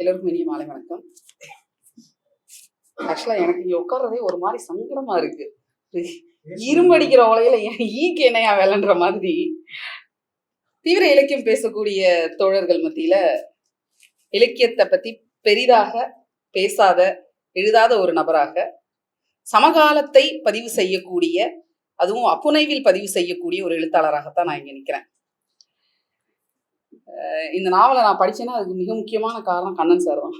எல்லோருக்கும் இனிய மாலை வணக்கம். ஆக்சுவலா எனக்கு இங்க உட்கார்றதே ஒரு மாதிரி சங்கடமா இருக்கு. இரும்படிக்கிற உலகில என் ஈக்கு என்னையா வேலைன்ற மாதிரி. தீவிர இலக்கியம் பேசக்கூடிய தோழர்கள் மத்தியில இலக்கியத்தை பத்தி பெரிதாக பேசாத எழுதாத ஒரு நபராக சமகாலத்தை பதிவு செய்யக்கூடிய அதுவும் அப்புனைவில் பதிவு செய்யக்கூடிய ஒரு எழுத்தாளராகத்தான் நான் இங்க நிக்கிறேன். இந்த நாவலை நான் படித்தேன்னா அதுக்கு மிக முக்கியமான காரணம் கண்ணன் சார் தான்.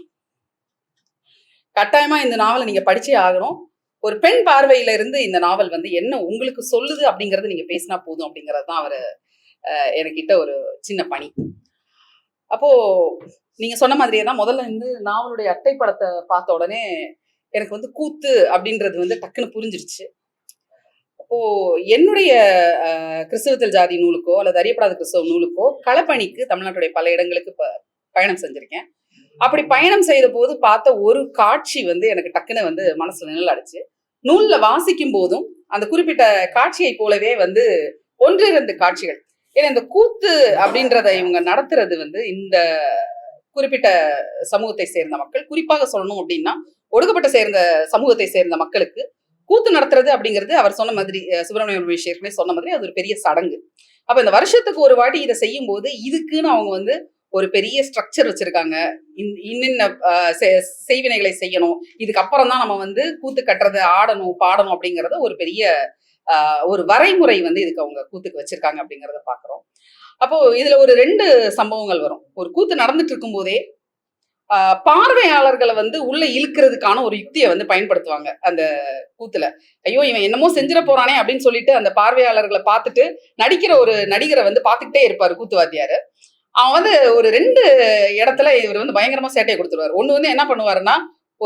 கட்டாயமாக இந்த நாவலை நீங்கள் படித்தே ஆகணும். ஒரு பெண் பார்வையில இருந்து இந்த நாவல் வந்து என்ன உங்களுக்கு சொல்லுது அப்படிங்கறது நீங்க பேசினா போதும் அப்படிங்கிறது தான் அவர் எனக்கிட்ட ஒரு சின்ன பணி. அப்போ நீங்க சொன்ன மாதிரியே தான் முதல்ல வந்து நாவலுடைய அட்டை படத்தை பார்த்த உடனே எனக்கு வந்து கூத்து அப்படின்றது வந்து டக்குன்னு புரிஞ்சிருச்சு. அப்போ என்னுடைய கிறிஸ்தவத்தில் ஜாதி நூலுக்கோ அல்லது அறியப்படாத கிறிஸ்தவ நூலுக்கோ களப்பணிக்கு தமிழ்நாட்டுடைய பல இடங்களுக்கு ப- பயணம் செஞ்சிருக்கேன். அப்படி பயணம் செய்த போது பார்த்த ஒரு காட்சி வந்து எனக்கு டக்குன்னு வந்து மனசுல நிழலாடுச்சு. நூல்ல வாசிக்கும் போதும் அந்த குறிப்பிட்ட காட்சியை போலவே வந்து ஒன்றிரண்டு காட்சிகள். ஏன்னா இந்த கூத்து அப்படின்றத இவங்க நடத்துறது வந்து இந்த குறிப்பிட்ட சமூகத்தை சேர்ந்த மக்கள் குறிப்பாக சொல்லணும் அப்படின்னா ஒடுக்கப்பட்ட சேர்ந்த சமூகத்தை சேர்ந்த மக்களுக்கு கூத்து நடத்துறது அப்படிங்கிறது அவர் சொன்ன மாதிரி அஹ், சுப்பிரமணியம் சொன்ன மாதிரி அது ஒரு பெரிய சடங்கு. அப்ப இந்த வருஷத்துக்கு ஒரு வாட்டி இதை செய்யும் போது இதுக்குன்னு அவங்க வந்து ஒரு பெரிய ஸ்ட்ரக்சர் வச்சிருக்காங்க. இன்- இன்னின்ன செ- செய்வினைகளை செய்யணும். இதுக்கப்புறம் தான் நம்ம வந்து கூத்து கட்டுறது ஆடணும் பாடணும் அப்படிங்கறத ஒரு பெரிய ஒரு வரைமுறை வந்து இதுக்கு அவங்க கூத்துக்கு வச்சிருக்காங்க அப்படிங்கறத பாக்குறோம். அப்போ இதுல ஒரு ரெண்டு சம்பவங்கள் வரும். ஒரு கூத்து நடந்துட்டு இருக்கும் போதே பார்வையாளர்களை வந்து உள்ள இழுக்கிறதுக்கான ஒரு யுக்தியை வந்து பயன்படுத்துவாங்க அந்த கூத்துல. ஐயோ இவன் என்னமோ செஞ்சிட போறானே அப்படின்னு சொல்லிட்டு அந்த பார்வையாளர்களை பார்த்துட்டு நடிக்கிற ஒரு நடிகரை வந்து பார்த்துக்கிட்டே இருப்பாரு கூத்துவாத்தியாரு. அவன் வந்து ஒரு ரெண்டு இடத்துல இவர் வந்து பயங்கரமா சேட்டையை கொடுத்துருவாரு. ஒண்ணு வந்து என்ன பண்ணுவாருன்னா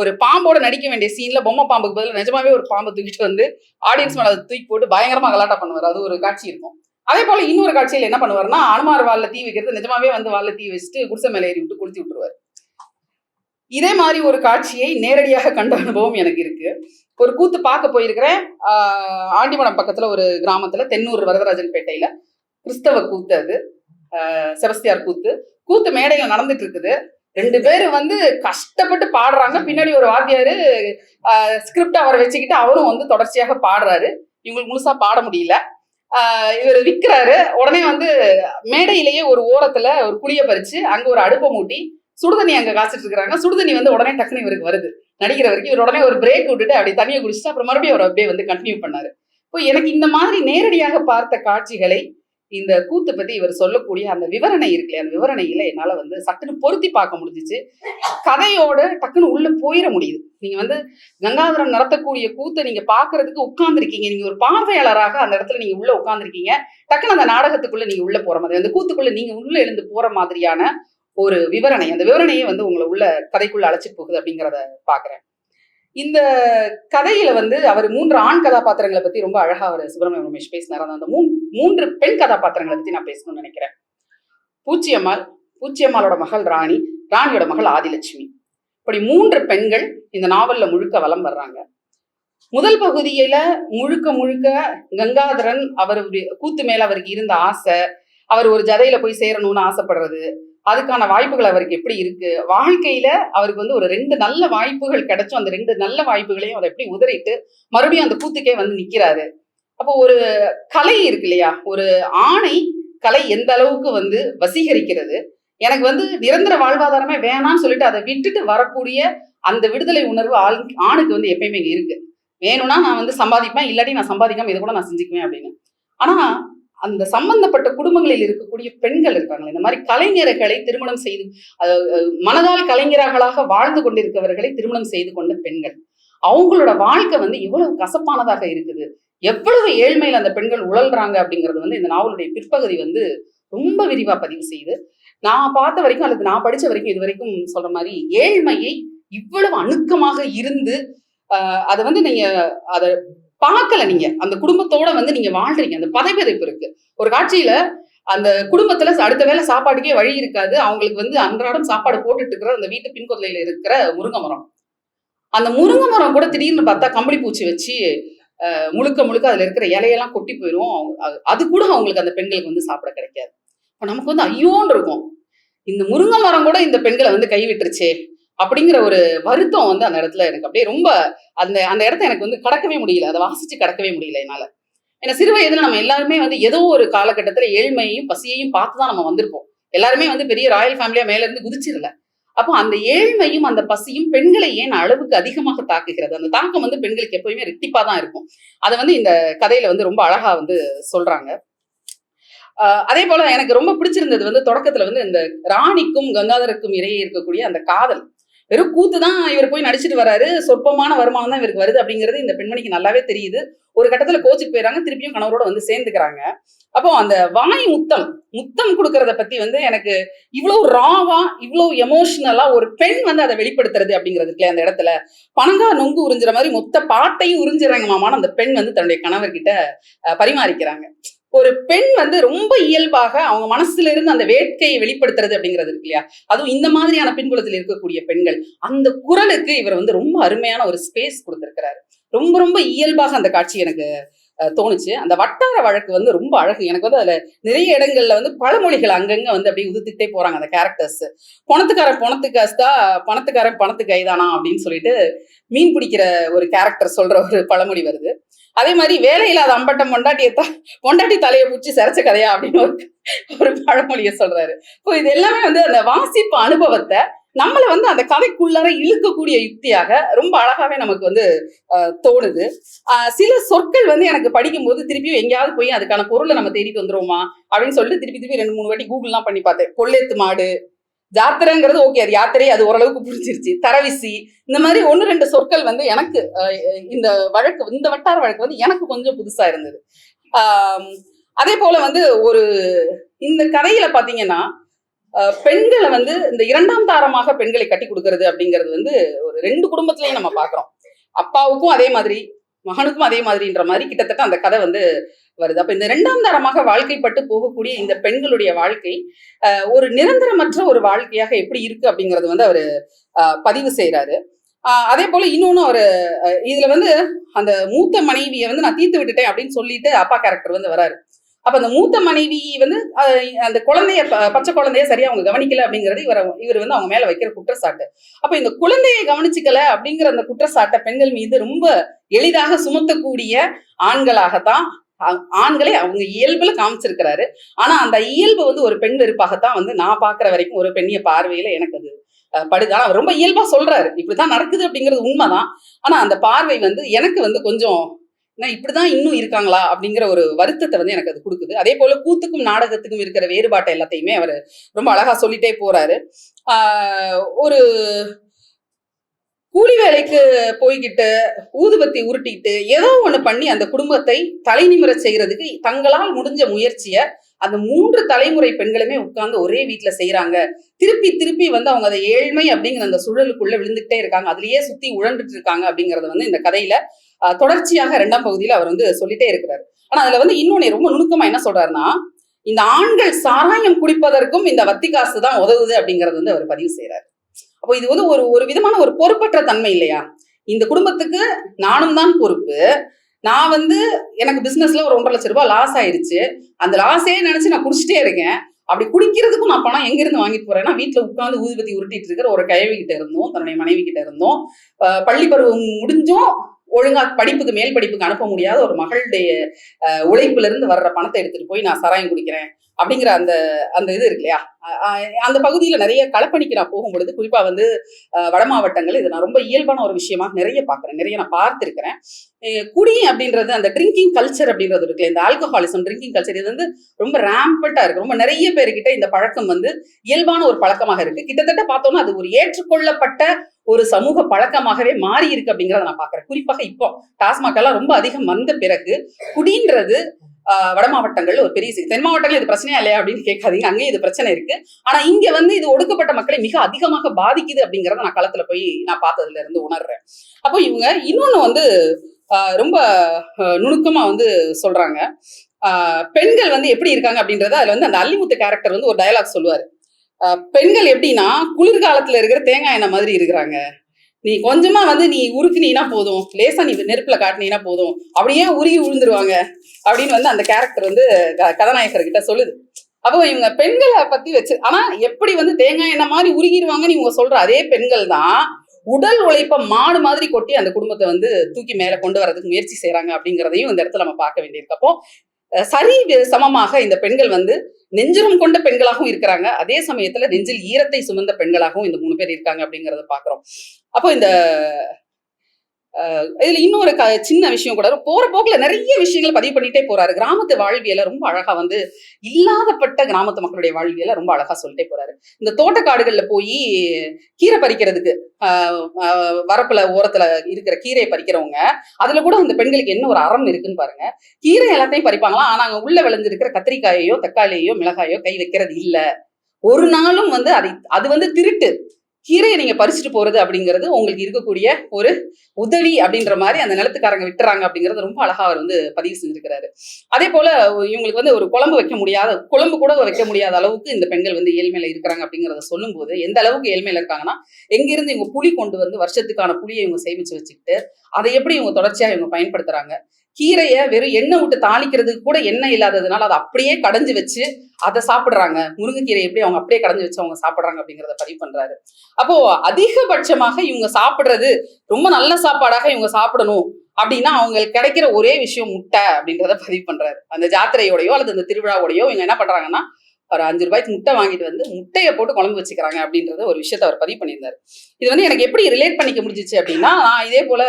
ஒரு பாம்போட நடிக்க வேண்டிய சீன்ல பொம்மை பாம்புக்கு பதில் நிஜமாவே ஒரு பாம்பை தூக்கிட்டு வந்து ஆடியன்ஸ் மேல அதை தூக்கி போட்டு பயங்கரமா கலாட்டா பண்ணுவார். அது ஒரு காட்சி இருக்கும். அதே போல இன்னொரு காட்சியில் என்ன பண்ணுவாருன்னா அனுமார் வால்ல தீ வைக்கிறது நிஜமாவே வந்து வால்ல தீ வச்சுட்டு குடிசை மேலே ஏறி விட்டு கொளுத்தி விட்டுருவாரு. இதே மாதிரி ஒரு காட்சியை நேரடியாக கண்ட அனுபவம் எனக்கு இருக்கு. ஒரு கூத்து பார்க்க போயிருக்கிறேன். ஆண்டிமடம் பக்கத்துல ஒரு கிராமத்துல தென்னூர் வரதராஜன் பேட்டையில. கிறிஸ்தவ கூத்து அது. ஆஹ் செபஸ்தியார் கூத்து. கூத்து மேடையில நடந்துட்டு இருக்குது. ரெண்டு பேரும் வந்து கஷ்டப்பட்டு பாடுறாங்க. பின்னாடி ஒரு வாத்தியாரு ஸ்கிரிப்ட் அவரை வச்சுக்கிட்டு அவரும் வந்து தொடர்ச்சியாக பாடுறாரு. இவங்களுக்கு முழுசா பாட முடியல. இவர் விற்கிறாரு உடனே வந்து மேடையிலேயே ஒரு ஓரத்துல ஒரு குழிய பறிச்சு அங்க ஒரு அடுப்பை மூட்டி சுடுதண்ணி அங்க காய்ச்சிட்டு இருக்காங்க சுடுதண்ணி வந்து உடனே டக்குனு இவருக்கு வருது. நடிக்கிற வரைக்கும் இவர் உடனே ஒரு பிரேக் விட்டுட்டு அப்படி தண்ணியை குடிச்சிட்டு அப்புறம் மறுபடியும் அவர் அப்படியே வந்து கண்டினியூ பண்ணாரு. இப்போ எனக்கு இந்த மாதிரி நேரடியாக பார்த்த காட்சிகளை இந்த கூத்து பத்தி இவர் சொல்லக்கூடிய அந்த விவரணை இருக்குல்லையா அந்த விவரணையில என்னால வந்து சட்டுன்னு பொருத்தி பார்க்க முடிஞ்சிச்சு. கதையோட டக்குன்னு உள்ள போயிட முடியுது. நீங்க வந்து கங்காதரம் நடத்தக்கூடிய கூத்தை நீங்க பாக்குறதுக்கு உட்கார்ந்துருக்கீங்க. நீங்க ஒரு பார்வையாளராக அந்த இடத்துல நீங்க உள்ள உட்கார்ந்துருக்கீங்க. டக்குன்னு அந்த நாடகத்துக்குள்ள நீங்க உள்ள போற மாதிரி அந்த கூத்துக்குள்ள நீங்க உள்ள எழுந்து போற மாதிரியான ஒரு விவரணை அந்த விவரணையே வந்து உங்களை உள்ள கதைக்குள்ள அழைச்சிட்டு போகுது அப்படிங்கிறத பாக்குறேன். இந்த கதையில வந்து அவர் மூன்று ஆண் கதாபாத்திரங்களை பத்தி ரொம்ப அழகா அவர் சுப்பிரமணியம் ரமேஷ் பேசினார். அந்த மூன்று பெண் கதாபாத்திரங்களை பத்தி நான் பேசணும்னு நினைக்கிறேன். பூச்சியம்மாள் பூச்சியம்மாளோட மகள் ராணி ராணியோட மகள் ஆதிலட்சுமி. இப்படி மூன்று பெண்கள் இந்த நாவல்ல முழுக்க வலம் வர்றாங்க. முதல் பகுதியில முழுக்க முழுக்க கங்காதரன் அவர் கூத்து மேல அவருக்கு இருந்த ஆசை அவர் ஒரு ஜதையில போய் சேரணும்னு ஆசைப்படுறது அதுக்கான வாய்ப்புகள் அவருக்கு எப்படி இருக்கு? வாழ்க்கையில அவருக்கு வந்து ஒரு ரெண்டு நல்ல வாய்ப்புகள் கிடைச்சும் அந்த ரெண்டு நல்ல வாய்ப்புகளையும் அவர் எப்படி உதறிட்டு மறுபடியும் அந்த கூத்துக்கே வந்து நிக்கிறாரு. அப்போ ஒரு கலை இருக்கு இல்லையா? ஒரு ஆணை கலை எந்த அளவுக்கு வந்து வசீகரிக்கிறது? எனக்கு வந்து நிரந்தர வாழ்வாதாரமே வேணாம்னு சொல்லிட்டு அதை விட்டுட்டு வரக்கூடிய அந்த விடுதலை உணர்வு ஆள் ஆணுக்கு வந்து எப்பயுமே இங்க இருக்கு. வேணும்னா நான் வந்து சம்பாதிப்பேன் இல்லாட்டி நான் சம்பாதிக்காம இதை கூட நான் செஞ்சுக்குவேன் அப்படின்னு. ஆனா அந்த சம்பந்தப்பட்ட குடும்பங்களில் இருக்கக்கூடிய பெண்கள் இருக்காங்க இந்த மாதிரி கலைஞர்களை திருமணம் செய்து மனதால் கலைஞர்களாக வாழ்ந்து கொண்டிருக்கவர்களை திருமணம் செய்து கொண்ட பெண்கள். அவங்களோட வாழ்க்கை வந்து எவ்வளவு கசப்பானதாக இருக்குது. எவ்வளவு ஏழ்மையில் அந்த பெண்கள் உழல்றாங்க அப்படிங்கிறது வந்து இந்த நாவலுடைய பிற்பகுதி வந்து ரொம்ப விரிவா பதிவு செய்யுது நான் பார்த்த வரைக்கும் அல்லது நான் படிச்ச வரைக்கும் இது வரைக்கும் சொல்ற மாதிரி ஏழ்மையை இவ்வளவு அணுக்கமாக இருந்து அதை வந்து நீங்க அதை பார்க்கல நீங்க. அந்த குடும்பத்தோட வந்து நீங்க வாழ்றீங்க. அந்த பதைப்பதைப்பு இருக்கு. ஒரு காட்சியில அந்த குடும்பத்துல அடுத்த வேளை சாப்பாட்டுக்கே வழி இருக்காது. அவங்களுக்கு வந்து அன்றாடம் சாப்பாடு போட்டுட்டு இருக்கிற அந்த வீட்டு பின்கொதையில இருக்கிற முருங்கை மரம் அந்த முருங்கை மரம் கூட திடீர்னு பார்த்தா கம்பளி பூச்சி வச்சு முழுக்க முழுக்க அதுல இருக்கிற இலையெல்லாம் கொட்டி போயிடும் அது- அது கூட அவங்களுக்கு அந்த பெண்களுக்கு வந்து சாப்பிட கிடைக்காது. இப்ப நமக்கு வந்து ஐயோன்னு இருக்கும். இந்த முருங்கை மரம் கூட இந்த பெண்களை வந்து கைவிட்டுருச்சே. அப்படிங்கிற ஒரு வருத்தம் வந்து அந்த இடத்துல எனக்கு அப்படியே ரொம்ப அந்த அந்த இடத்த எனக்கு வந்து கடக்கவே முடியல. அதை வாசிச்சு கடக்கவே முடியல என்னால. ஏன்னா சிறு வயதுல நம்ம எல்லாருமே வந்து ஏதோ ஒரு காலகட்டத்துல ஏழ்மையையும் பசியையும் பார்த்து தான் நம்ம வந்திருப்போம். எல்லாருமே வந்து பெரிய ராயல் ஃபேமிலியா மேல இருந்து குதிச்சிடல அப்போ அந்த ஏழ்மையும் அந்த பசியும் பெண்களை ஏன் அளவுக்கு அதிகமாக தாக்குகிறது? அந்த தாக்கம் வந்து பெண்களுக்கு எப்பயுமே ரெட்டிப்பா தான் இருக்கும். அதை வந்து இந்த கதையில வந்து ரொம்ப அழகா வந்து சொல்றாங்க. அதே போல எனக்கு ரொம்ப பிடிச்சிருந்தது வந்து தொடக்கத்துல வந்து இந்த ராணிக்கும் கங்காதருக்கும் இடையே இருக்கக்கூடிய அந்த காதல். வெறும் கூத்து தான் இவர் போய் நடிச்சிட்டு வராரு. சொற்பமான வருமானம் தான் இவருக்கு வருது அப்படிங்கிறது இந்த பெண்மணிக்கு நல்லாவே தெரியுது. ஒரு கட்டத்துல கோச்சுக்கு போயிடறாங்க திருப்பியும் கணவரோட வந்து சேர்ந்துக்கிறாங்க. அப்போ அந்த வாய் முத்தம் முத்தம் கொடுக்கறத பத்தி வந்து எனக்கு இவ்வளவு ராவா இவ்வளவு எமோஷனலா ஒரு பெண் வந்து அதை வெளிப்படுத்துறது அப்படிங்கிறது அந்த இடத்துல. பணங்கா நொங்கு உறிஞ்சுற மாதிரி மொத்த பாட்டையும் உறிஞ்சுறாங்க மாமான அந்த பெண் வந்து தன்னுடைய கணவர்கிட்ட பரிமாறிக்கிறாங்க. ஒரு பெண் வந்து ரொம்ப இயல்பாக அவங்க மனசுல இருந்து அந்த வேட்கையை வெளிப்படுத்துறது அப்படிங்கிறது இருக்கு இல்லையா? அதுவும் இந்த மாதிரியான பின்புலத்தில் இருக்கக்கூடிய பெண்கள். அந்த குரலுக்கு இவர் வந்து ரொம்ப அருமையான ஒரு ஸ்பேஸ் கொடுத்திருக்கிறாரு. ரொம்ப ரொம்ப இயல்பாக அந்த காட்சி எனக்கு அஹ், தோணுச்சு. அந்த வட்டார வழக்கு வந்து ரொம்ப அழகு. எனக்கு வந்து அதுல நிறைய இடங்கள்ல வந்து பழமொழிகள் அங்கங்க வந்து அப்படியே உதுத்துட்டே போறாங்க அந்த கேரக்டர்ஸ் பணத்துக்காரன் பணத்துக்கு அஸ்தா பணத்துக்காரன் பணத்துக்கு கைதானா? அப்படின்னு சொல்லிட்டு மீன் பிடிக்கிற ஒரு கேரக்டர் சொல்ற ஒரு பழமொழி வருது. அதே மாதிரி வேலையில்லாத அம்பட்டம் பொண்டாட்டிய த பொண்டாட்டி தலையை பிடிச்சி சிறச்ச கதையா அப்படின்னு ஒரு ஒரு பழமொழியை சொல்றாரு. இப்போ இது எல்லாமே வந்து அந்த வாசிப்பு அனுபவத்தை நம்மள வந்து அந்த கதைக்குள்ளார இழுக்கக்கூடிய யுக்தியாக ரொம்ப அழகாவே நமக்கு வந்து தோணுது. சில சொற்கள் வந்து எனக்கு படிக்கும்போது திருப்பியும் எங்கேயாவது போய் அதுக்கான பொருளை நம்ம தேடிட்டு வந்துருவோமா அப்படின்னு சொல்லிட்டு திருப்பி திருப்பி ரெண்டு மூணு வாட்டி கூகுள்லாம் பண்ணி பார்த்தேன். கொள்ளேத்து மாடு ஜாத்திரைங்கிறது ஓகே அது யாத்திரை அது ஓரளவுக்கு புரிஞ்சிருச்சு. தரவிசி இந்த மாதிரி ஒன்று ரெண்டு சொற்கள் வந்து எனக்கு இந்த வழக்கு இந்த வட்டார வழக்கு வந்து எனக்கு கொஞ்சம் புதுசா இருந்தது. அதே போல வந்து ஒரு இந்த கதையில பாத்தீங்கன்னா பெண்களை வந்து இந்த இரண்டாம் தாரமாக பெண்களை கட்டி கொடுக்கறது அப்படிங்கிறது வந்து ஒரு ரெண்டு குடும்பத்திலையும் நம்ம பாக்குறோம். அப்பாவுக்கும் அதே மாதிரி மகனுக்கும் அதே மாதிரின்ற மாதிரி கிட்டத்தட்ட அந்த கதை வந்து வருது. அப்ப இந்த இரண்டாம் தரமாக வாழ்க்கைப்பட்டு போகக்கூடிய இந்த பெண்களுடைய வாழ்க்கை அஹ், ஒரு நிரந்தரமற்ற ஒரு வாழ்க்கையாக எப்படி இருக்கு அப்படிங்கறது வந்து அவரு பதிவு செய்யறாரு அதே போல இன்னொன்னு அவர் இதுல வந்து அந்த மூத்த மனைவியை வந்து நான் தீர்த்து விட்டுட்டேன் அப்படின்னு சொல்லிட்டு அப்பா கேரக்டர் வந்து வராரு. அப்ப அந்த மூத்த மனைவி வந்து அஹ், அந்த குழந்தைய பச்சை குழந்தைய சரியா அவங்க கவனிக்கல அப்படிங்கிறது இவர் இவர் வந்து அவங்க மேல வைக்கிற குற்றச்சாட்டு. அப்ப இந்த குழந்தையை கவனிச்சுக்கல அப்படிங்கிற அந்த குற்றச்சாட்டை பெண்கள் மீது ரொம்ப எளிதாக சுமத்தக்கூடிய ஆண்களாகத்தான் ஆண்களை அவங்க இயல்புல காமிச்சிருக்கிறாரு. ஆனா அந்த இயல்பு வந்து ஒரு பெண் வெறுப்பாகத்தான் வந்து நான் பாக்குற வரைக்கும் ஒரு பெண்ணிய பார்வையில எனக்கு அது அஹ், படுது. ஆனா அவர் ரொம்ப இயல்பா சொல்றாரு. இப்படிதான் நடக்குது அப்படிங்கிறது உண்மைதான். ஆனா அந்த பார்வை வந்து எனக்கு வந்து கொஞ்சம் என்ன இப்படிதான் இன்னும் இருக்காங்களா? அப்படிங்கிற ஒரு வருத்தத்தை வந்து எனக்கு அது கொடுக்குது. அதே போல கூத்துக்கும் நாடகத்துக்கும் இருக்கிற வேறுபாட்டை எல்லாத்தையுமே அவர் ரொம்ப அழகா சொல்லிட்டே போறாரு. ஒரு கூலி வேலைக்கு போய்கிட்டு ஊதுபத்தி உருட்டிட்டு ஏதோ ஒண்ணு பண்ணி அந்த குடும்பத்தை தலைநிமிர செய்யறதுக்கு தங்களால் முடிஞ்ச முயற்சிய அந்த மூன்று தலைமுறை பெண்களுமே உட்கார்ந்து ஒரே வீட்டுல செய்யறாங்க திருப்பி திருப்பி வந்து அவங்க அதை ஏழ்மை அப்படிங்கிற அந்த சுழலுக்குள்ள விழுந்துகிட்டே இருக்காங்க. அதுலயே சுத்தி உழண்டுட்டு இருக்காங்க அப்படிங்கறத வந்து இந்த கதையில தொடர்ச்சியாக இரண்டாம் பகுதியில அவர் வந்து சொல்லிட்டே இருக்கிறார். ஆனா அதுல வந்து இன்னொன்னு ரொம்ப நுணுக்கமா என்ன சொல்றாருன்னா இந்த ஆண்கள் சாராயம் குடிப்பதற்கும் இந்த வத்தி காசு தான் உதவுது அப்படிங்கறது வந்து அவர் பதிவு செய்யறாரு அப்போ இது வந்து ஒரு ஒரு விதமான ஒரு பொறுப்பற்ற தன்மை இல்லையா? இந்த குடும்பத்துக்கு நானும் தான் பொறுப்பு. நான் வந்து எனக்கு பிசினஸ்ல ஒரு ஒன்றரை லட்சம் ரூபாய் லாஸ் ஆயிருச்சு. அந்த லாஸே நினைச்சு நான் குடிச்சிட்டே இருக்கேன். அப்படி குடிக்கிறதுக்கும் நான் பணம் எங்க இருந்து வாங்கிட்டு போறேன்னா வீட்டுல உட்காந்து ஊதுபத்தி உருட்டிட்டு இருக்கிற ஒரு கிழவி கிட்ட இருந்தோம் தன்னுடைய மனைவி கிட்ட இருந்தோம். பள்ளி பருவம் முடிஞ்சும். ஒழுங்கா படிப்புக்கு மேல் படிப்புக்கு அனுப்ப முடியாத ஒரு மகளுடைய உழைப்புல இருந்து வர்ற பணத்தை எடுத்துட்டு போய் நான் சராயம் குடிக்கிறேன் அப்படிங்கிற அந்த அந்த இது இருக்கு இல்லையா அந்த பகுதியில நிறைய களப்பணிக்கு நான் போகும்பொழுது குறிப்பா வந்து வட மாவட்டங்கள் இது நான் ரொம்ப இயல்பான ஒரு விஷயமா நிறைய பார்க்குறேன். நிறைய நான் பார்த்துருக்கிறேன். குடி அப்படின்றது அந்த ட்ரிங்கிங் கல்ச்சர் அப்படின்றது இருக்குல்ல இந்த ஆல்கஹாலிசம் ட்ரிங்கிங் கல்ச்சர் இது வந்து ரொம்ப ரேம்பட்டா இருக்கு. ரொம்ப நிறைய பேர்கிட்ட இந்த பழக்கம் வந்து இயல்பான ஒரு பழக்கமாக இருக்கு. கிட்டத்தட்ட பார்த்தோம்னா அது ஒரு ஏற்றுக்கொள்ளப்பட்ட ஒரு சமூக பழக்கமாகவே மாறி இருக்கு அப்படிங்கறத நான் பாக்குறேன் குறிப்பாக இப்போ டாஸ்மாக் எல்லாம் ரொம்ப அதிகம் வந்த பிறகு குடின்றது ஆஹ், வட மாவட்டங்கள் ஒரு பெரிய தென் மாவட்டங்கள் இது பிரச்சனையா இல்லையா அப்படின்னு கேட்காதீங்க. அங்கேயும் இது பிரச்சனை இருக்கு. ஆனா இங்க வந்து இது ஒடுக்கப்பட்ட மக்களை மிக அதிகமாக பாதிக்குது அப்படிங்கறத நான் களத்துல போய் நான் பார்த்ததுல இருந்து உணர்றேன். அப்போ இவங்க இன்னொன்னு வந்து ஆஹ், ரொம்ப நுணுக்கமா வந்து சொல்றாங்க. ஆஹ், பெண்கள் வந்து எப்படி இருக்காங்க அப்படின்றத அதுல வந்து அந்த அல்லிமுத்து கேரக்டர் வந்து ஒரு டயலாக் சொல்லுவாரு. பெண்கள் எப்படின்னா குளிர்காலத்துல இருக்கிற தேங்காய் எண்ணெய் மாதிரி இருக்கிறாங்க. நீ கொஞ்சமா வந்து நீ உருக்குனீனா போதும். லேசா நீ நெருப்புல காட்டினீனா போதும். அப்படியே உருகி விழுந்துருவாங்க அப்படின்னு வந்து அந்த கேரக்டர் வந்து க- கதாநாயகர் கிட்ட சொல்லுது. அப்போ இவங்க பெண்களை பத்தி வச்சு ஆனா எப்படி வந்து தேங்காய் எண்ணெய் மாதிரி உருகிடுவாங்கன்னு இவங்க சொல்ற அதே பெண்கள் தான் உடல் உழைப்ப மாடு மாதிரி கொட்டி அந்த குடும்பத்தை வந்து தூக்கி மேல கொண்டு வரதுக்கு முயற்சி செய்யறாங்க அப்படிங்கிறதையும் இந்த இடத்துல நம்ம பார்க்க வேண்டியிருக்கப்போ சரி சமமாக இந்த பெண்கள் வந்து நெஞ்சுரம் கொண்ட பெண்களாகவும் இருக்கிறாங்க. அதே சமயத்துல நெஞ்சில் ஈரத்தை சுமந்த பெண்களாகவும் இந்த மூணு பேர் இருக்காங்க அப்படிங்கறத பாக்குறோம். அப்போ இந்த இதுல இன்னொரு க சின்ன விஷயம் கூட. போற போக்குல நிறைய விஷயங்களை பதிவு பண்ணிட்டே போறாரு. கிராமத்து வாழ்வியலை ரொம்ப அழகா வந்து இல்லாதப்பட்ட கிராமத்து மக்களுடைய வாழ்வியலை ரொம்ப அழகா சொல்லிட்டே போறாரு. இந்த தோட்டக்காடுகள்ல போய் கீரை பறிக்கிறதுக்கு ஆஹ் ஆஹ் வரப்புல ஓரத்துல இருக்கிற கீரையை பறிக்கிறவங்க அதுல கூட அந்த பெண்களுக்கு என்ன ஒரு அறம் இருக்குன்னு பாருங்க. கீரை எல்லாத்தையும் பறிப்பாங்களாம். ஆனா அங்க உள்ள விளைஞ்சிருக்கிற கத்திரிக்காயையோ தக்காளியோ மிளகாயோ கை வைக்கிறது இல்ல. ஒரு நாளும் வந்து அதை அது வந்து திருட்டு. கீரையை நீங்க பறிச்சுட்டு போறது அப்படிங்கிறது உங்களுக்கு இருக்கக்கூடிய ஒரு உதவி அப்படின்ற மாதிரி அந்த நிலத்துக்காரங்க விட்டுறாங்க அப்படிங்கறது ரொம்ப அழகா அவர் வந்து பதிவு செஞ்சிருக்கிறாரு. அதே போல இவங்களுக்கு வந்து ஒரு குழம்பு வைக்க முடியாத குழம்பு கூட வைக்க முடியாத அளவுக்கு இந்த பெண்கள் வந்து ஏழ்மையில இருக்கிறாங்க அப்படிங்கறத சொல்லும்போது எந்த அளவுக்கு ஏழ்மையில இருக்காங்கன்னா எங்கிருந்து இவங்க புளி கொண்டு வந்து வருஷத்துக்கான புளியை இவங்க சேமிச்சு வச்சுக்கிட்டு அதை எப்படி இவங்க தொடர்ச்சியா இவங்க பயன்படுத்துறாங்க கீரையை வெறும் எண்ணெய் விட்டு தாளிக்கிறதுக்கு கூட எண்ணெய் இல்லாததுனால அதை அப்படியே கடைஞ்சு வச்சு அதை சாப்பிடுறாங்க. முருங்கைக்கீரை எப்படி அவங்க அப்படியே கடைஞ்சு வச்சு அவங்க சாப்பிட்றாங்க அப்படிங்கிறத பதிவு பண்றாரு. அப்போ அதிகபட்சமாக இவங்க சாப்பிடுறது ரொம்ப நல்ல சாப்பாடாக இவங்க சாப்பிடணும் அப்படின்னா அவங்களுக்கு கிடைக்கிற ஒரே விஷயம் முட்டை அப்படின்றத பதிவு பண்றாரு. அந்த ஜாத்திரையோடயோ அல்லது அந்த திருவிழாவோடையோ இவங்க என்ன பண்றாங்கன்னா ஒரு அஞ்சு ரூபாய்க்கு முட்டை வாங்கிட்டு வந்து முட்டையை போட்டு குழம்பு வச்சுக்கிறாங்க அப்படின்றத ஒரு விஷயத்த அவர் பதிவு பண்ணியிருந்தாரு. இது வந்து எனக்கு எப்படி ரிலேட் பண்ணிக்க முடிஞ்சிச்சு அப்படின்னா நான் இதே போல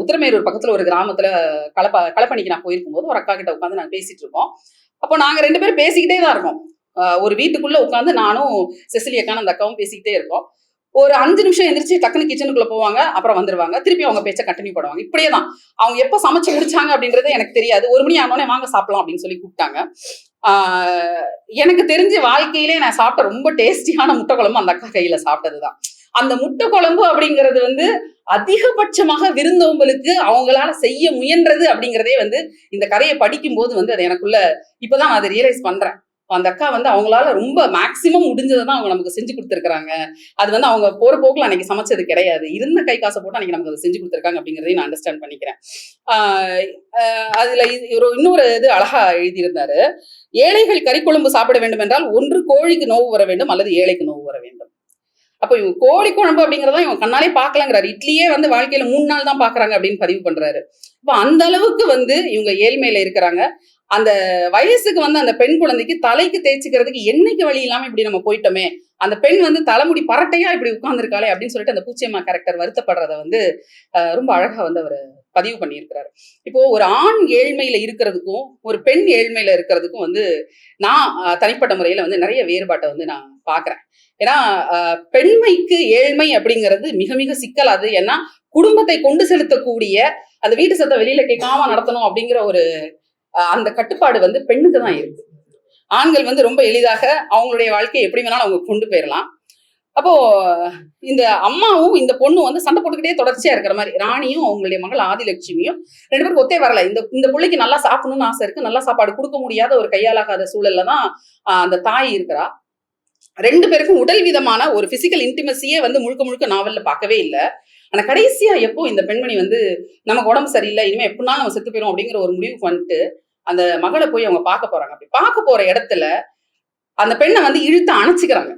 உத்திரமேரூர் பக்கத்துல ஒரு கிராமத்துல களப்ப களப்பணிக்கு நான் போயிருக்கும் போது ஒரு அக்கா கிட்ட உட்காந்து நாங்க பேசிட்டு இருக்கோம். அப்போ நாங்க ரெண்டு பேரும் பேசிக்கிட்டே தான் இருக்கோம். ஆஹ், ஒரு வீட்டுக்குள்ள உட்காந்து நானும் செசிலி அக்கான அந்த அக்காவும் பேசிக்கிட்டே இருக்கோம். ஒரு அஞ்சு நிமிஷம் எந்திரிச்சு டக்குனு கிச்சனுக்குள்ள போவாங்க அப்புறம் வந்துருவாங்க. திருப்பி அவங்க பேச்ச கண்டினியூ பண்ணுவாங்க. இப்படியே தான். அவங்க எப்போ சமைச்சு முடிச்சாங்க அப்படின்றது எனக்கு தெரியாது. ஒரு மணி ஆனோடனே வாங்க சாப்பிடலாம் அப்படின்னு சொல்லி கூப்பிட்டாங்க. ஆஹ் எனக்கு தெரிஞ்ச வாழ்க்கையிலே நான் சாப்பிட்ட ரொம்ப டேஸ்டியான முட்டை குழம்பு அந்த அக்கா கையில சாப்பிட்டது தான் அந்த முட்டை குழம்பு அப்படிங்கிறது வந்து அதிகபட்சமாக விருந்தோம்பலுக்கு அவங்களால செய்ய முயன்றது அப்படிங்கிறதே வந்து இந்த கதையை படிக்கும் போது வந்து அது எனக்குள்ள இப்பதான் நான் அதை ரியலைஸ் பண்றேன். அந்த அக்கா வந்து அவங்களால ரொம்ப மேக்சிமம் முடிஞ்சதை தான் அவங்க நமக்கு செஞ்சு கொடுத்துருக்காங்க அது வந்து அவங்க போற போக்குல அன்னைக்கு சமைச்சது கிடையாது. இருந்த கை காசை போட்டு அன்னைக்கு நமக்கு அதை செஞ்சு கொடுத்துருக்காங்க அப்படிங்கிறதையும் நான் அண்டர்ஸ்டாண்ட் பண்ணிக்கிறேன். ஆஹ் ஆஹ் அதுல இது ஒரு இன்னொரு இது அழகா எழுதியிருந்தாரு. ஏழைகள் கறிக்குழம்பு சாப்பிட வேண்டும் என்றால் ஒன்று கோழிக்கு நோவு வர வேண்டும் அல்லது ஏழைக்கு நோவு வர வேண்டும். அப்போ இவங்க கோழி குழம்பு அப்படிங்கறத இவங்க கண்ணாலே பார்க்கலங்கிறாரு. இட்லியே வந்து வாழ்க்கையில மூணு நாள் தான் பாக்குறாங்க அப்படின்னு பதிவு பண்றாரு. அப்போ அந்த அளவுக்கு வந்து இவங்க ஏழ்மையில இருக்கிறாங்க. அந்த வயசுக்கு வந்து அந்த பெண் குழந்தைக்கு தலைக்கு தேய்ச்சிக்கிறதுக்கு என்னைக்கு வழி இல்லாம இப்படி நம்ம போயிட்டோமே? அந்த பெண் வந்து தலைமுடி பரட்டையா இப்படி உட்கார்ந்துருக்காளே அப்படின்னு சொல்லிட்டு அந்த பூச்சியம்மா கேரக்டர் வருத்தப்படுறத வந்து ஆஹ் ரொம்ப அழகா வந்து அவர் பதிவு பண்ணியிருக்கிறாரு. இப்போ ஒரு ஆண் ஏழ்மையில இருக்கிறதுக்கும் ஒரு பெண் ஏழ்மையில இருக்கிறதுக்கும் வந்து நான் தனிப்பட்ட முறையில வந்து நிறைய வேறுபாட்டை வந்து நான் பாக்குறேன் ஏன்னா ஆஹ் பெண்மைக்கு ஏழ்மை அப்படிங்கிறது மிக மிக சிக்கலாது ஏன்னா குடும்பத்தை கொண்டு செலுத்தக்கூடிய அந்த வீட்டு சத்த வெளியில கேட்காம நடத்தணும் அப்படிங்கிற ஒரு அந்த கட்டுப்பாடு வந்து பெண்ணுக்கு தான் இருக்கு. ஆண்கள் வந்து ரொம்ப எளிதாக அவங்களுடைய வாழ்க்கையை எப்படி வேணாலும் அவங்க கொண்டு போயிடலாம் அப்போ இந்த அம்மாவும் இந்த பொண்ணும் வந்து சண்டை போட்டுக்கிட்டே தொடர்ச்சியா இருக்கிற மாதிரி ராணியும் அவங்களுடைய மகள் ஆதிலட்சுமியும் ரெண்டு பேருக்கு ஒத்தே வரல. இந்த இந்த பிள்ளைக்கு நல்லா சாப்பிடணும்னு ஆசை இருக்கு. நல்லா சாப்பாடு கொடுக்க முடியாத ஒரு கையாலாகாத சூழல்ல தான் ஆஹ் அந்த தாய் இருக்கிறா. ரெண்டு பேருக்கும் உடல் விதமான ஒரு பிசிக்கல் இன்டிமசியே வந்து முழுக்க முழுக்க நாவலில் பார்க்கவே இல்லை. ஆனா கடைசியா எப்போ இந்த பெண்மணி வந்து நமக்கு உடம்பு சரியில்லை இனிமே எப்படினாலும் நம்ம செத்து போயிடும் அப்படிங்கிற ஒரு முடிவுக்கு வந்துட்டு அந்த மகளை போய் அவங்க பார்க்க போறாங்க. அப்படி பார்க்க போற இடத்துல அந்த பெண்ணை வந்து இழுத்து அணைச்சிக்கிறாங்க.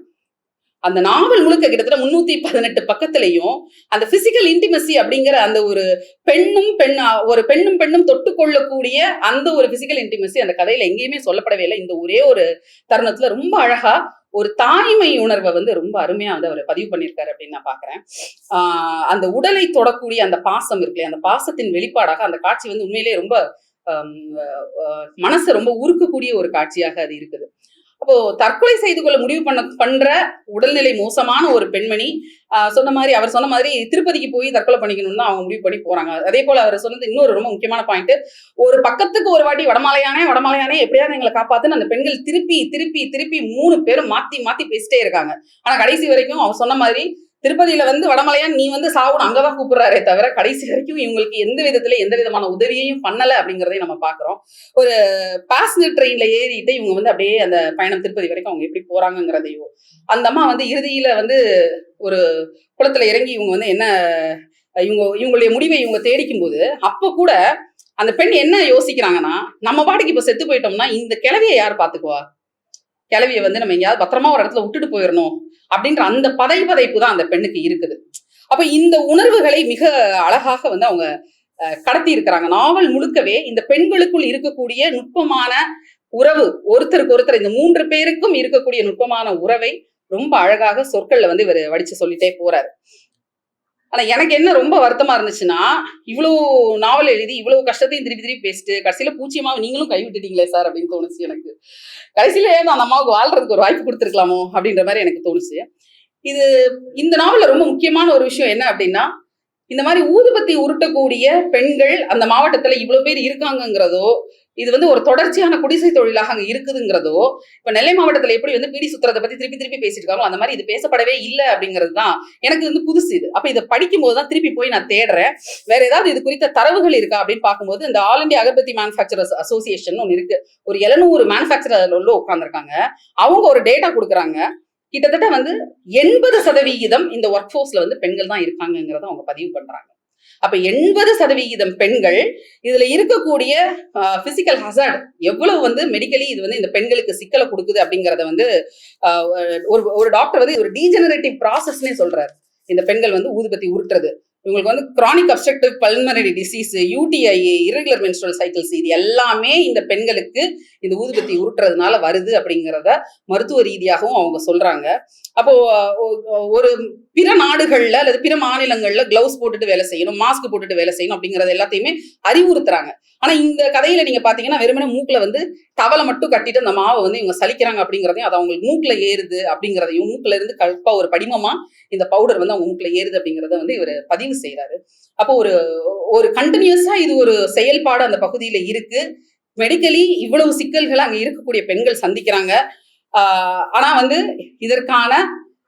அந்த நாவல் முழுக்க கிட்டத்தட்ட முன்னூத்தி பதினெட்டு பக்கத்துலயும் அந்த பிசிக்கல் இன்டிமசி அப்படிங்கிற அந்த ஒரு பெண்ணும் பெண் ஒரு பெண்ணும் பெண்ணும் தொட்டுக்கொள்ளக்கூடிய அந்த ஒரு பிசிக்கல் இன்டிமசி அந்த கதையில எங்கேயுமே சொல்லப்படவே இல்லை. இந்த ஒரே ஒரு தருணத்துல ரொம்ப அழகா ஒரு தாய்மை உணர்வை வந்து ரொம்ப அருமையா வந்து அவர் பதிவு பண்ணியிருக்காரு அப்படின்னு நான் பாக்குறேன். ஆஹ் அந்த உடலை தொடக்கூடிய அந்த பாசம் இருக்கு அந்த பாசத்தின் வெளிப்பாடாக அந்த காட்சி வந்து உண்மையிலேயே ரொம்ப மனசை ரொம்ப உருக்கக்கூடிய ஒரு காட்சியாக அது இருக்குது. அப்போ தற்கொலை செய்து கொள்ள முடிவு பண்ண பண்ற உடல்நிலை மோசமான ஒரு பெண்மணி ஆஹ் சொன்ன மாதிரி அவர் சொன்ன மாதிரி திருப்பதிக்கு போய் தற்கொலை பண்ணிக்கணும்னு அவங்க முடிவு பண்ணி போறாங்க. அதே போல அவர் சொன்னது இன்னொரு ரொம்ப முக்கியமான பாயிண்ட் ஒரு பக்கத்துக்கு ஒரு வாட்டி வடமலையானே வடமாலையானே எப்படியாவது எங்களை காப்பாத்துன்னு அந்த பெண்கள் திருப்பி திருப்பி திருப்பி மூணு பேரும் மாத்தி மாத்தி பேசிட்டே இருக்காங்க. ஆனா கடைசி வரைக்கும் அவர் சொன்ன மாதிரி திருப்பதியில வந்து வடமலையான் நீ வந்து சாவுன்னு அங்கதான் கூப்பிடுறாரே தவிர கடைசி வரைக்கும் இவங்களுக்கு எந்த விதத்துல எந்த விதமான உதவியையும் பண்ணல அப்படிங்கறதையும் நம்ம பாக்குறோம். ஒரு பேசஞ்சர் ட்ரெயின்ல ஏறிட்டு இவங்க வந்து அப்படியே அந்த பயணம் திருப்பதி வரைக்கும் அவங்க எப்படி போறாங்கங்கிறதையோ அந்த அம்மா வந்து இறுதியில வந்து ஒரு குளத்துல இறங்கி இவங்க வந்து என்ன இவங்க இவங்களுடைய முடிவை இவங்க தேடிக்கும் போது அப்ப கூட அந்த பெண் என்ன யோசிக்கிறாங்கன்னா நம்ம பாட்டுக்கு இப்ப செத்து போயிட்டோம்னா இந்த கிழவியை யார் பாத்துக்குவா? கிளவியை வந்து நம்ம எங்கேயாவது பத்திரமா ஒரு இடத்துல விட்டுட்டு போயிடணும் அப்படின்ற அந்த பதை பதைப்பு தான் அந்த பெண்ணுக்கு இருக்குது. அப்ப இந்த உணர்வுகளை மிக அழகாக வந்து அவங்க அஹ், கடத்தி இருக்கிறாங்க. நாவல் முழுக்கவே இந்த பெண்களுக்குள் இருக்கக்கூடிய நுட்பமான உறவு ஒருத்தருக்கு ஒருத்தர் இந்த மூன்று பேருக்கும் இருக்கக்கூடிய நுட்பமான உறவை ரொம்ப அழகாக சொற்கள்ல வந்து இவர் வடிச்சு சொல்லிட்டே போறாரு. ஆனா எனக்கு என்ன ரொம்ப வருத்தமா இருந்துச்சுன்னா இவ்வளவு நாவல் எழுதி இவ்வளவு கஷ்டத்தையும் திருப்பி திருப்பி பேசிட்டு கடைசியில பூச்சியமாவை நீங்களும் கைவிட்டுட்டீங்களே சார் அப்படின்னு தோணுச்சு எனக்கு. கடைசியில ஏன் அந்த அம்மாவுக்கு வாழ்றதுக்கு ஒரு வாய்ப்பு கொடுத்துருக்கலாமோ அப்படின்ற மாதிரி எனக்கு தோணுச்சு. இது இந்த நாவல்ல ரொம்ப முக்கியமான ஒரு விஷயம் என்ன அப்படின்னா இந்த மாதிரி ஊதுபத்தி உருட்டக்கூடிய பெண்கள் அந்த மாவட்டத்துல இவ்வளவு பேர் இருக்காங்கங்கிறதோ இது வந்து ஒரு தொடர்ச்சியான குடிசை தொழிலாக அங்க இருக்குதுங்கிறதோ இப்ப நெல்லை மாவட்டத்துல எப்படி வந்து பீடி சுத்துறதை பத்தி திருப்பி திருப்பி பேசிட்டு இருக்காங்களோ அந்த மாதிரி இது பேசப்படவே இல்லை அப்படிங்கிறது தான் எனக்கு வந்து புதுசு இது. அப்ப இதை படிக்கும் போது தான் திருப்பி போய் நான் தேடுறேன். வேற ஏதாவது இது குறித்த தரவுகள் இருக்கா அப்படின்னு பார்க்கும்போது இந்த all India agarbatti manufacturers association ஒன்று இருக்கு. ஒரு எழுநூறு மேனுஃபேக்சரர் உள்ள உட்காந்துருக்காங்க அவங்க ஒரு டேட்டா கொடுக்குறாங்க. கிட்டத்தட்ட வந்து எண்பது சதவிகிதம் இந்த ஒர்க் ஃபோர்ஸ்ல வந்து பெண்கள் தான் இருக்காங்கிறத அவங்க பதிவு பண்றாங்க. அப்ப எண்பது சதவிகிதம் பெண்கள் இதுல இருக்கக்கூடிய பிசிக்கல் ஹசார்ட் எவ்வளவு வந்து மெடிக்கலி இது வந்து இந்த பெண்களுக்கு சிக்கலை கொடுக்குது அப்படிங்கறத வந்து ஆஹ் ஒரு ஒரு டாக்டர் வந்து ஒரு டீஜெனரேட்டிவ் ப்ராசஸ்னே சொல்றாரு. இந்த பெண்கள் வந்து ஊதுபத்தி உருட்டுறது. இவங்களுக்கு வந்து chronic obstructive pulmonary disease UTI irregular menstrual cycles இது எல்லாமே இந்த பெண்களுக்கு இந்த ஊதுபத்தி உருட்டுறதுனால வருது அப்படிங்கிறத மருத்துவ ரீதியாகவும் அவங்க சொல்றாங்க. அப்போ ஒரு பிற நாடுகள்ல அல்லது பிற மாநிலங்கள்ல கிளவுஸ் போட்டுட்டு வேலை செய்யணும் மாஸ்க் போட்டுட்டு வேலை செய்யணும் அப்படிங்கறது எல்லாத்தையுமே அறிவுறுத்துறாங்க. ஆனா இந்த கதையில நீங்க பாத்தீங்கன்னா வெறுமனே மூக்குல வந்து தவளை மட்டும் கட்டிட்டு அந்த மாவை வந்து இவங்க சலிக்கிறாங்க அப்படிங்கிறதையும் அது அவங்களுக்கு மூக்குல ஏறுது அப்படிங்கிறதையும் மூக்குல இருந்து கல்பா ஒரு படிமமா இந்த பவுடர் வந்து அவங்க மூக்குல ஏறுது அப்படிங்கறத வந்து இவர் பதிவு செய்யறாரு அப்போ ஒரு ஒரு கண்டினியூஸா இது ஒரு செயல்பாடு அந்த பகுதியில இருக்கு. மெடிக்கலி இவ்வளவு சிக்கல்களை அங்க இருக்கக்கூடிய பெண்கள் சந்திக்கிறாங்க. ஆஹ் ஆனா வந்து இதற்கான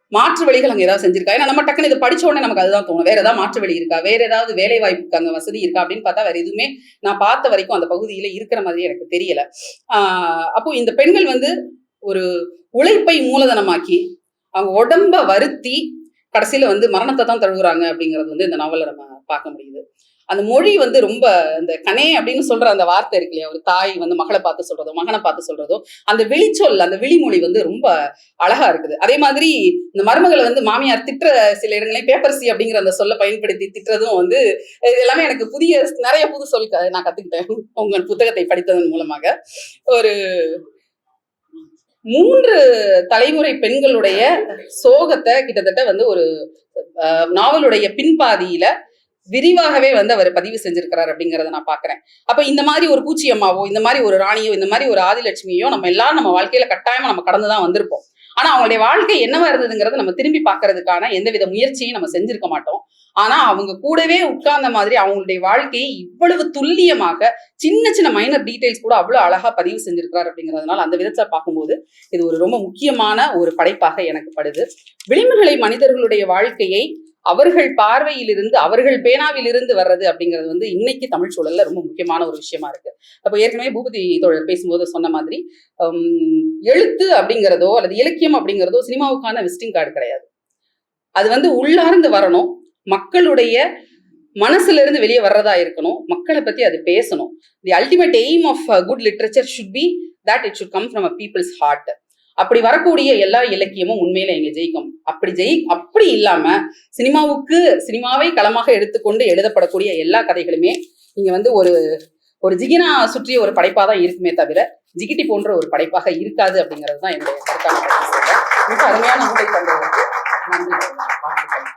மாற்று வழிகள் அங்கே ஏதாவது செஞ்சிருக்கா? ஏன்னா நம்ம டக்குன்னு இதை படிச்ச உடனே நமக்கு அதுதான் தோணும். வேற ஏதாவது மாற்று வழி இருக்கா? வேற ஏதாவது வேலை வாய்ப்புக்கு அங்க வசதி இருக்கா? அப்படின்னு பார்த்தா வேற எதுவுமே நான் பார்த்த வரைக்கும் அந்த பகுதியில இருக்கிற மாதிரி எனக்கு தெரியல. ஆஹ் அப்போ இந்த பெண்கள் வந்து ஒரு உழைப்பை மூலதனமாக்கி அவங்க உடம்ப வருத்தி கடைசியில வந்து மரணத்தை தான் தழுவுறாங்க அப்படிங்கிறது வந்து இந்த நாவலில் நம்ம பார்க்க முடியுது. அந்த மொழி வந்து ரொம்ப இந்த கனே அப்படின்னு சொல்ற அந்த வார்த்தை இருக்கு இல்லையா? ஒரு தாய் வந்து மகளை பார்த்து சொல்றதோ மகனை பார்த்து சொல்றதோ அந்த வெளிச்சொல் அந்த விழிமொழி வந்து ரொம்ப அழகா இருக்குது. அதே மாதிரி இந்த மருமகளை வந்து மாமியார் திட்டுற சில இடங்களே பேப்பர்சி அப்படிங்கிற அந்த சொல்ல பயன்படுத்தி திட்டுறதும் வந்து எல்லாமே எனக்கு புதிய நிறைய புது சொல் நான் கத்துக்கிட்டேன். உங்கள் புத்தகத்தை படித்ததன் மூலமாக. ஒரு மூன்று தலைமுறை பெண்களுடைய சோகத்தை கிட்டத்தட்ட வந்து ஒரு அஹ், நாவலுடைய பின்பாதியில விரிவாகவே வந்து அவர் பதிவு செஞ்சிருக்கிறார் அப்படிங்கறத நான் பாக்குறேன். அப்ப இந்த மாதிரி ஒரு பூச்சி அம்மாவோ இந்த மாதிரி ஒரு ராணியோ இந்த மாதிரி ஒரு ஆதிலட்சுமியோ நம்ம எல்லாரும் நம்ம வாழ்க்கையில கட்டாயமா நம்ம கடந்துதான் வந்திருப்போம். ஆனா அவங்களுடைய வாழ்க்கை என்னவா இருந்ததுங்கிறத நம்ம திரும்பி பாக்குறதுக்கான எந்தவித முயற்சியும் நம்ம செஞ்சிருக்க மாட்டோம். ஆனா அவங்க கூடவே உட்கார்ந்த மாதிரி அவங்களுடைய வாழ்க்கையை இவ்வளவு துல்லியமாக சின்ன சின்ன மைனர் டீடைல்ஸ் கூட அவ்வளவு அழகா பதிவு செஞ்சிருக்கிறார் அப்படிங்கிறதுனால அந்த விதத்துல பார்க்கும்போது இது ஒரு ரொம்ப முக்கியமான ஒரு படைப்பாக எனக்கு படுது. விளிம்புகளை மனிதர்களுடைய வாழ்க்கையை அவர்கள் பார்வையிலிருந்து அவர்கள் பேனாவிலிருந்து வர்றது அப்படிங்கிறது வந்து இன்னைக்கு தமிழ் சூழல்ல ரொம்ப முக்கியமான ஒரு விஷயமா இருக்கு. அப்போ ஏற்கனவே பூபதி தோழர் பேசும்போது சொன்ன மாதிரி எழுத்து அப்படிங்கிறதோ அல்லது இலக்கியம் அப்படிங்கிறதோ சினிமாவுக்கான விசிட்டிங் கார்டு கிடையாது. அது வந்து உள்ளார்ந்து வரணும். மக்களுடைய மனசுல இருந்து வெளியே வர்றதா இருக்கணும். மக்களை பத்தி அது பேசணும். The ultimate aim of good literature should be that it should come from a people's heart அப்படி வரக்கூடிய எல்லா இலக்கியமும் உண்மையில இங்க ஜெயிக்கும். அப்படி ஜெயி அப்படி இல்லாம சினிமாவுக்கு சினிமாவை களமாக எடுத்துக்கொண்டு எழுதப்படக்கூடிய எல்லா கதைகளுமே இங்க வந்து ஒரு ஒரு ஜிகினா சுற்றிய ஒரு படைப்பா தான் இருக்குமே தவிர ஜிகிட்டி போன்ற ஒரு படைப்பாக இருக்காது அப்படிங்கிறது தான் என்னுடைய கருத்தான மிக அருமையான நன்றி. வாழ்த்துக்கள்.